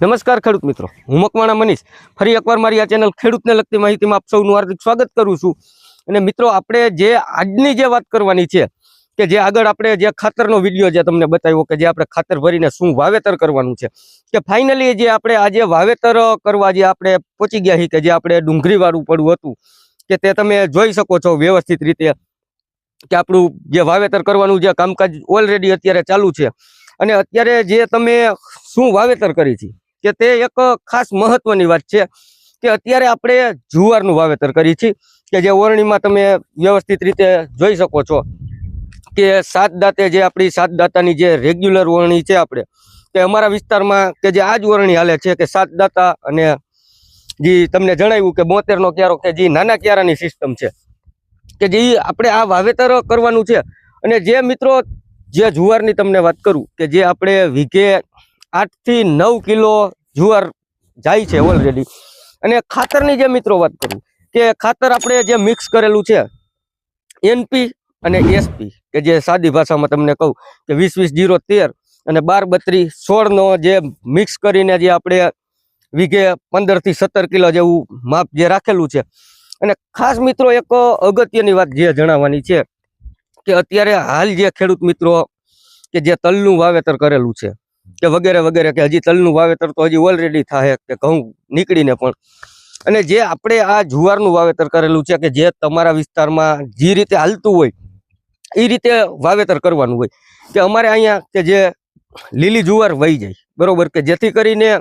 નમસ્કાર ખેડૂત મિત્રો. હું મકવાણા મનીષ. ફરી એકવાર મારી આ ચેનલ ખેડૂતને લગતી માહિતીમાં આપ સૌનું હાર્દિક સ્વાગત કરું છું. અને મિત્રો, આપણે જે આજની જે વાત કરવાની છે, કે જે આગળ આપણે જે ખાતરનો વીડિયો જે તમને બતાવ્યો, કે જે આપણે ખાતર ભરીને શું વાવેતર કરવાનું છે, કે ફાઇનલી જે આપણે આજે વાવેતર કરવા જે આપણે પહોંચી ગયા છીએ, કે જે આપણે ડુંગળીવાળું પડવું હતું, કે તે તમે જોઈ શકો છો વ્યવસ્થિત રીતે, કે આપણું જે વાવેતર કરવાનું જે કામકાજ ઓલરેડી અત્યારે ચાલુ છે. અને અત્યારે જે તમે શું વાવેતર કરી છે કે તે એક ખાસ મહત્વની વાત છે કે અત્યારે આપણે જુવારનું વાવેતર કરીએ છીએ કે જે ઓરણીમાં તમે વ્યવસ્થિત રીતે જોઈ શકો છો કે સાત દાંતે જે આપણી સાત દાંતાની જે રેગ્યુલર ઓરણી છે આપણે, કે અમારા વિસ્તારમાં કે જે આ જ ઓરણી હાલે છે કે સાત દાંતા અને જે તમને જણાવ્યું કે બોતેરનો ક્યારો કે જે નાના ક્યારાની સિસ્ટમ છે, કે જે આપણે આ વાવેતર કરવાનું છે. અને જે મિત્રો જે જુવારની તમને વાત કરું કે જે આપણે વીઘે આઠથી નવ કિલો જુવાર જાય છે ઓલરેડી અને ખાતરની જે મિત્રો વાત કરું, કે ખાતર આપણે જે મિક્સ કરેલું છે એનપી અને એસપી કે જે સાદી ભાષામાં તમને કહું, કે વીસ વીસ જીરો તેર અને બાર બત્રીસ સોળનો જે મિક્સ કરીને જે આપણે વીઘે પંદરથી સત્તર કિલો જેવું માપ જે રાખેલું છે. અને ખાસ મિત્રો એક અગત્યની વાત જે જણાવવાની છે, કે અત્યારે હાલ જે ખેડૂત મિત્રો કે જે તલનું વાવેતર કરેલું છે કે વગેરે વગેરે કે હજી તલનું વાવેતર તો હજી ઓલરેડી થાય કે ઘઉં નીકળીને પણ. અને જે આપણે આ જુવારનું વાવેતર કરેલું છે કે જે તમારા વિસ્તારમાં જે રીતે હાલતું હોય એ રીતે વાવેતર કરવાનું હોય, કે અમારે અહીંયા કે જે લીલી જુવાર વહી જાય, બરોબર? કે જેથી કરીને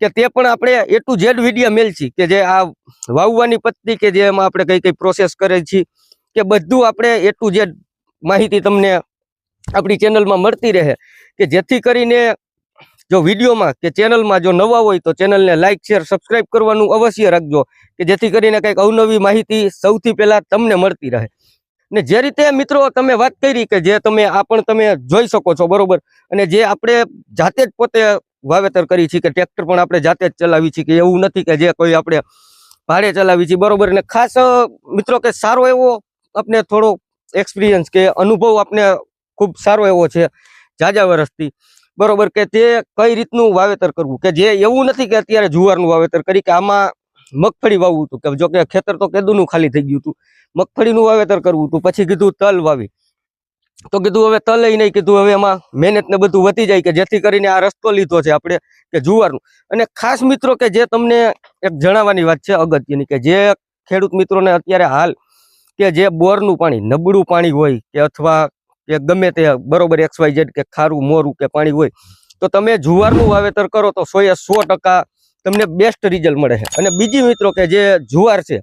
કે તે પણ આપણે એ ટુ ઝેડ વીડિયો મેલ છીએ કે જે આ વાવવાની પદ્ધતિ કે જે એમાં આપણે કઈ કઈ પ્રોસેસ કરે છીએ, કે બધું આપણે એ ટુ ઝેડ માહિતી તમને આપણી ચેનલમાં મળતી રહે, કે જેથી કરીને જો વિડીયોમાં કે ચેનલમાં જો નવા હોય તો ચેનલને લાઇક શેર સબસ્ક્રાઇબ કરવાનું અવશ્ય રાખજો, કે જેથી કરીને કંઈક અવનવી માહિતી સૌથી પહેલાં તમને મળતી રહે. ને જે રીતે મિત્રો તમે વાત કરી કે જે તમે આ પણ તમે જોઈ શકો છો, બરોબર? અને જે આપણે જાતે જ પોતે વાવેતર કરી છે કે ટ્રેક્ટર પણ આપણે જાતે જ ચલાવી છીએ કે એવું નથી કે જે કોઈ આપણે ભાડે ચલાવી છીએ બરોબર? અને ખાસ મિત્રો કે સારો એવો આપણે થોડો એક્સપિરિયન્સ કે અનુભવ આપણે ખૂબ સારો એવો છે જાજા વર્ષથી બરોબર કે તે કઈ રીતનું વાવેતર કરવું? કે જે એવું નથી કે અત્યારે જુવારનું વાવેતર કરી કે આમાં મગફળી વાવવું હતું. કે જો કે ખેતર તો કેદુનું ખાલી થઈ ગયું હતું. મગફળીનું વાવેતર કરવું હતું. પછી કીધું તલ વાવી. તો કીધું હવે તલ નહીં. કીધું હવે એમાં મહેનત ને બધું વધી જાય કે જેથી કરીને આ રસ્તો લીધો છે આપણે કે જુવારનું. અને ખાસ મિત્રો કે જે તમને એક જણાવવાની વાત છે અગત્યની કે જે ખેડૂત મિત્રોને અત્યારે હાલ કે જે બોરનું પાણી, નબળું પાણી હોય કે અથવા કે ગમે તે બરોબર એક્સ વાય ઝેડ કે ખારું, મોરું કે પાણી હોય, તો તમે જુવારનું વાવેતર કરો તો સોએ સો તમને બેસ્ટ રિઝલ્ટ મળે છે. અને બીજી મિત્રો કે જે જુવાર છે,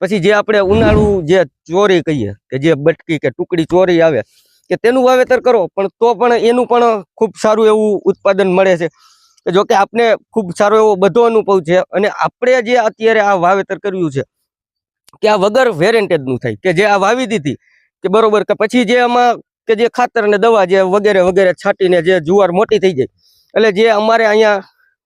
પછી જે આપણે ઉનાળુ જે ચોરી કહીએ, કે જે બટકી કે ટુકડી ચોરી આવે, કે તેનું વાવેતર કરો, પણ તો પણ એનું પણ ખૂબ સારું એવું ઉત્પાદન મળે છે. કે જોકે આપણે ખૂબ સારો એવો બધો અનુભવ છે, અને આપણે જે અત્યારે આ વાવેતર કર્યું છે, કે આ વગર વેરેન્ટેડનું થાય, કે જે આ વાવી દીધી, કે બરોબર, કે પછી જે આમાં કે જે ખાતર ને દવા જે વગેરે વગેરે છાંટીને જે જુવાર મોટી થઈ જાય, એટલે જે અમારે અહીંયા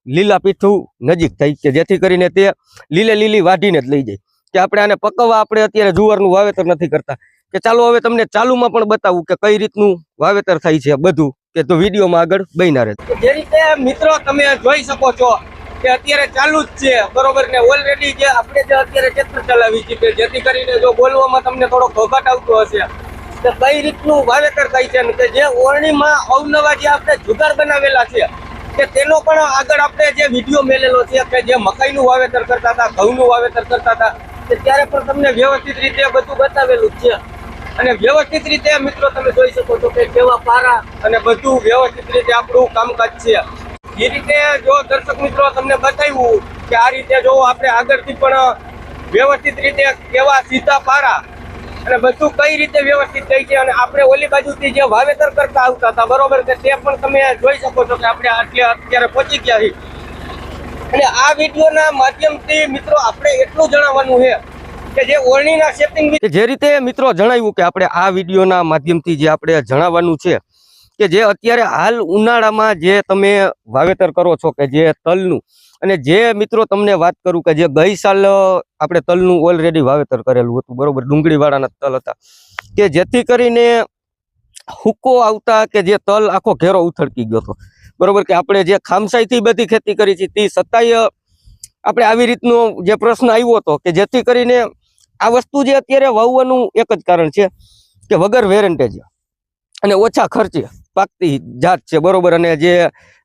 લીલા પીઠું નજીક થાય કે જેથી કરીને તે લીલે લીલી વાઢીને જ લઈ જાય. કે આપણે આને પકવવા આપણે અત્યારે જુવારનું વાવેતર નથી કરતા. કે ચાલો હવે તમને ચાલુમાં પણ બતાવું કે કઈ રીતનું વાવેતર થાય છે બધું, કે તો વિડીયોમાં આગળ બન્યા રહે જે રીતે મિત્રો તમે જોઈ શકો છો કે અત્યારે ચાલુ જ છે, બરોબર ને? ઓલરેડી જે આપણે જે અત્યારે ક્ષેત્ર ચલાવી છે, કે જેથી કરીને જો બોલવામાં તમને થોડો ઘોઘાટ આવતો હશે કે કઈ રીતનું વાવેતર થાય છે કે જે ઓરણીમાં અવનવા જે આપણે જુગાર બનાવેલા છે, કે તેનો પણ આગળ આપણે જે વીડિયો મેલેલો છે કે જે મકાઈનું વાવેતર કરતા હતા, ઘઉંનું વાવેતર કરતા હતા કે ત્યારે પણ તમને વ્યવસ્થિત રીતે બધું બતાવેલું છે. અને વ્યવસ્થિત રીતે મિત્રો તમે જોઈ શકો છો કે કેવા પારા અને બધું વ્યવસ્થિત રીતે આપણું કામકાજ છે. એ રીતે જો દર્શક મિત્રો તમને બતાવ્યું કે આ રીતે જો આપણે આગળથી પણ વ્યવસ્થિત રીતે કેવા સીધા પારા અને બધું કઈ રીતે વ્યવસ્થિત થઈ છે અને આપણે ઓલી બાજુથી જે વાવેતર કરતા આવતા હતા, બરોબર કે તે પણ તમે જોઈ શકો છો કે આપણે આટલે અત્યારે પહોંચી ગયા છીએ. અને આ વિડીયોના માધ્યમથી મિત્રો આપણે એટલું જણાવવાનું છે કે જે ઓળણીના જે રીતે મિત્રો જણાવ્યું કે આપણે આ વિડીયોના માધ્યમથી જે આપણે જણાવવાનું છે કે જે અત્યારે હાલ ઉનાળામાં જે તમે વાવેતર કરો છો કે જે તલનું, અને જે મિત્રો તમને વાત કરું કે જે ગઈ સાલ આપણે તલનું ઓલરેડી વાવેતર કરેલું હતું, બરોબર ડુંગળીવાળાના તલ હતા, કે જેથી કરીને હુકો આવતા કે જે તલ આખો ઘેરો ઉથળકી ગયો હતો. બરોબર કે આપણે જે ખામસાઈથી બધી ખેતી કરી છે, તે છતાંય આપણે આવી રીતનો જે પ્રશ્ન આવ્યો હતો કે જેથી કરીને આ વસ્તુ જે અત્યારે વાવવાનું એક જ કારણ છે કે વગર વેરંટેજ અને ઓછા ખર્ચે. પાકતી જાત છે, બરોબર? અને જે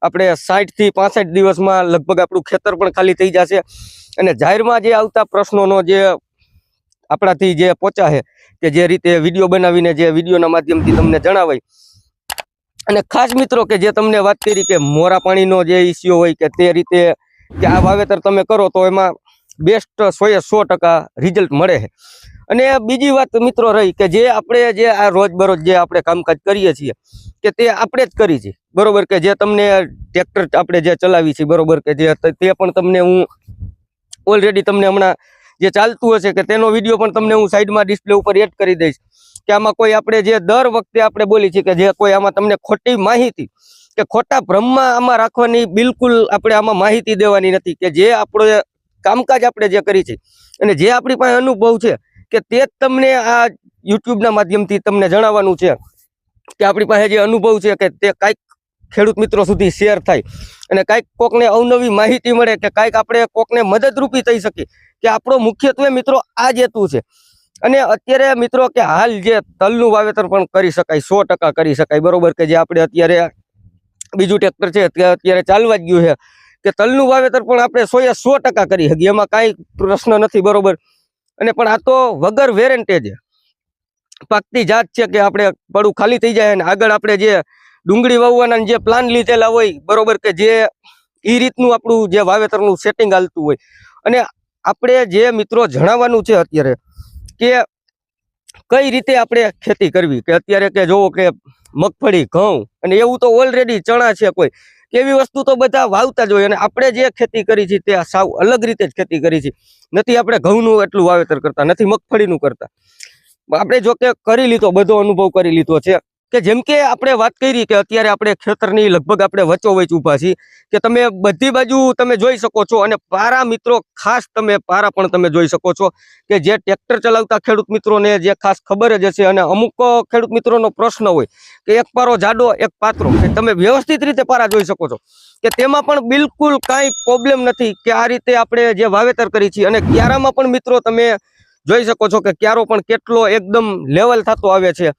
આપણે સાઠથી પાસઠ દિવસમાં લગભગ આપણું ખેતર પણ ખાલી થઈ જશે. અને જાહેરમાં જે આવતા પ્રશ્નોનો જે આપણાથી જે પહોંચા કે જે રીતે વીડિયો બનાવીને જે વિડીયોના માધ્યમથી તમને જણાવાય. અને ખાસ મિત્રો કે જે તમને વાત કરી કે મોરા પાણીનો જે ઇસ્યુ હોય કે તે રીતે કે આ વાવેતર તમે કરો તો એમાં બેસ્ટ સોએ સો ટકા રિઝલ્ટ મળે છે. અને બીજી વાત મિત્રો રહી કે જે આપણે જે આ રોજબરોજ જે આપણે કામકાજ કરીએ છીએ કે તે આપણે જ કરી છે. બરોબર કે જે તમને ટ્રેક્ટર આપણે જે ચલાવી છે, બરોબર કે જે તે પણ તમને હું ઓલરેડી તમને હમણાં જે ચાલતું હશે કે તેનો વીડિયો પણ તમને હું સાઈડમાં ડિસ્પ્લે ઉપર એડ કરી દઈશ કે આમાં કોઈ આપણે જે દર વખતે આપણે બોલી છીએ કે જે કોઈ આમાં તમને ખોટી માહિતી કે ખોટા ભ્રમમાં આમાં રાખવાની બિલકુલ આપણે આમાં માહિતી દેવાની નથી કે જે આપણે કામકાજ આપણે જે કરી છે અને જે આપણી પાસે અનુભવ છે કે તે જ તમને આ યુટ્યુબના માધ્યમથી તમને જણાવવાનું છે કે આપણી પાસે જે અનુભવ છે કે તે કાંઈક ખેડૂત મિત્રો સુધી શેર થાય અને કાંઈક કોકને અવનવી માહિતી મળે કે કાંઈક આપણે કોકને મદદરૂપી થઈ શકીએ કે આપણો મુખ્યત્વે મિત્રો આ જ હેતુ છે. અને અત્યારે મિત્રો કે હાલ જે તલનું વાવેતર પણ કરી શકાય, સો કરી શકાય, બરોબર કે જે આપણે અત્યારે બીજું ટ્રેક્ટર છે અત્યારે ચાલવા જ ગયું છે. કે તલનું વાવેતર પણ આપણે સોએ સો કરી શકીએ, એમાં કાંઈ પ્રશ્ન નથી, બરોબર? અને પણ આ તો વગર વેરેન્ટેજ પાકતી જાત છે કે આપણે પડું ખાલી થઈ જાય અને આગળ આપણે જે ડુંગળી વાવવાના જે પ્લાન લીધેલા હોય, બરોબર કે જે એ રીતનું આપણું જે વાવેતરનું સેટિંગ હાલતું હોય. અને આપણે જે મિત્રો જણાવવાનું છે અત્યારે કે કઈ રીતે આપણે ખેતી કરવી? કે અત્યારે કે જોવો કે મગફળી, ઘઉં અને એવું તો ઓલરેડી ચણા છે કોઈ. એવી વસ્તુ તો બધા વાવતા જ હોય અને આપણે જે ખેતી કરી છે તે સાવ અલગ રીતે જ ખેતી કરી છે. નથી આપણે ઘઉંનું એટલું વાવેતર કરતા, નથી મગફળીનું કરતા. આપણે જોકે કરી લીધો, બધો અનુભવ કરી લીધો છે. કે જેમ કે આપણે વાત કરી કે અત્યારે આપણે ખેતરની લગભગ આપણે વચ્ચો વચ ઊભા છીએ, કે તમે બધી બાજુ તમે જોઈ શકો છો અને પારા મિત્રો ખાસ તમે પારા પણ તમે જોઈ શકો છો કે જે ટ્રેક્ટર ચલાવતા ખેડૂત મિત્રોને જે ખાસ ખબર જ હશે અને અમુક ખેડૂત મિત્રોનો પ્રશ્ન હોય કે એક પારો જાડો, એક પાત્રો કે તમે વ્યવસ્થિત રીતે પારા જોઈ શકો છો. કે તેમાં પણ બિલકુલ કાંઈ પ્રોબ્લેમ નથી કે આ રીતે આપણે જે વાવેતર કરી છીએ અને ક્યારામાં પણ મિત્રો તમે જોઈ શકો છો કે ક્યારો પણ કેટલો એકદમ લેવલ થતો આવે છે.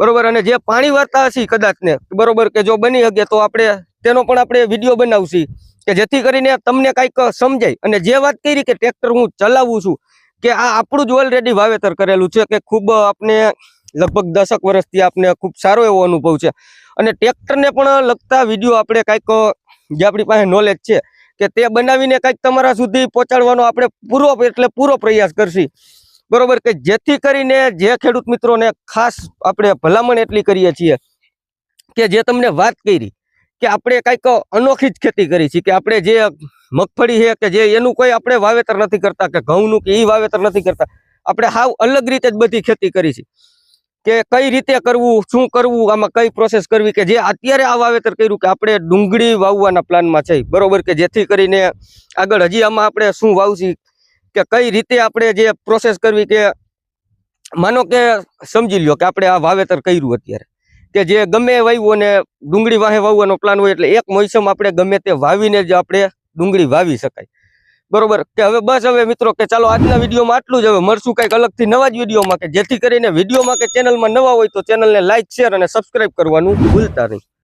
બરોબર? અને જે પાણી વાર્તા હશે કદાચ ને બરોબર કે જો બની શકે તો આપણે તેનો પણ આપણે વીડિયો બનાવશી કે જેથી કરીને તમને કાંઈક સમજાય. અને જે વાત કરી કે ટ્રેક્ટર હું ચલાવું છું, કે આ આપણું જ ઓલરેડી વાવેતર કરેલું છે કે ખૂબ આપણે લગભગ દસક વર્ષથી આપને ખૂબ સારો એવો અનુભવ છે. અને ટ્રેક્ટરને પણ લગતા વીડિયો આપણે કાંઈક, જે આપણી પાસે નોલેજ છે, કે તે બનાવીને કાંઈક તમારા સુધી પહોંચાડવાનો આપણે પૂરો, એટલે પૂરો પ્રયાસ કરશી. બરોબર કે જેથી કરીને જે ખેડૂત મિત્રોને ખાસ આપણે ભલામણ એટલી કરીએ છીએ કે જે તમને વાત કરી કે આપણે કાંઈક અનોખી જ ખેતી કરી છે કે આપણે જે મગફળી છે કે જે એનું કોઈ આપણે વાવેતર નથી કરતા કે ઘઉંનું કે એ વાવેતર નથી કરતા, આપણે હાવ અલગ રીતે જ બધી ખેતી કરી છે. કે કઈ રીતે કરવું, શું કરવું, આમાં કઈ પ્રોસેસ કરવી કે જે અત્યારે આ વાવેતર કર્યું કે આપણે ડુંગળી વાવવાના પ્લાનમાં છે બરોબર કે જેથી કરીને આગળ હજી આમાં આપણે શું વાવશી કે કઈ રીતે આપણે જે પ્રોસેસ કરવી કે માનો કે સમજી લ્યો કે આપણે આ વાવેતર કર્યું અત્યારે, કે જે ગમે વાવ્યું અને ડુંગળી વાહે વાવવાનો પ્લાન હોય એટલે એક મોસમ આપણે ગમે તે વાવીને જ આપણે ડુંગળી વાવી શકાય. બરોબર? કે હવે બસ હવે મિત્રો કે ચાલો આજના વિડીયોમાં આટલું જ. હવે મળશું કંઈક અલગથી નવા જ વિડીયોમાં કે જેથી કરીને વિડીયોમાં કે ચેનલમાં નવા હોય તો ચેનલને લાઇક શેર અને સબસ્ક્રાઇબ કરવાનું ભૂલતા નહીં.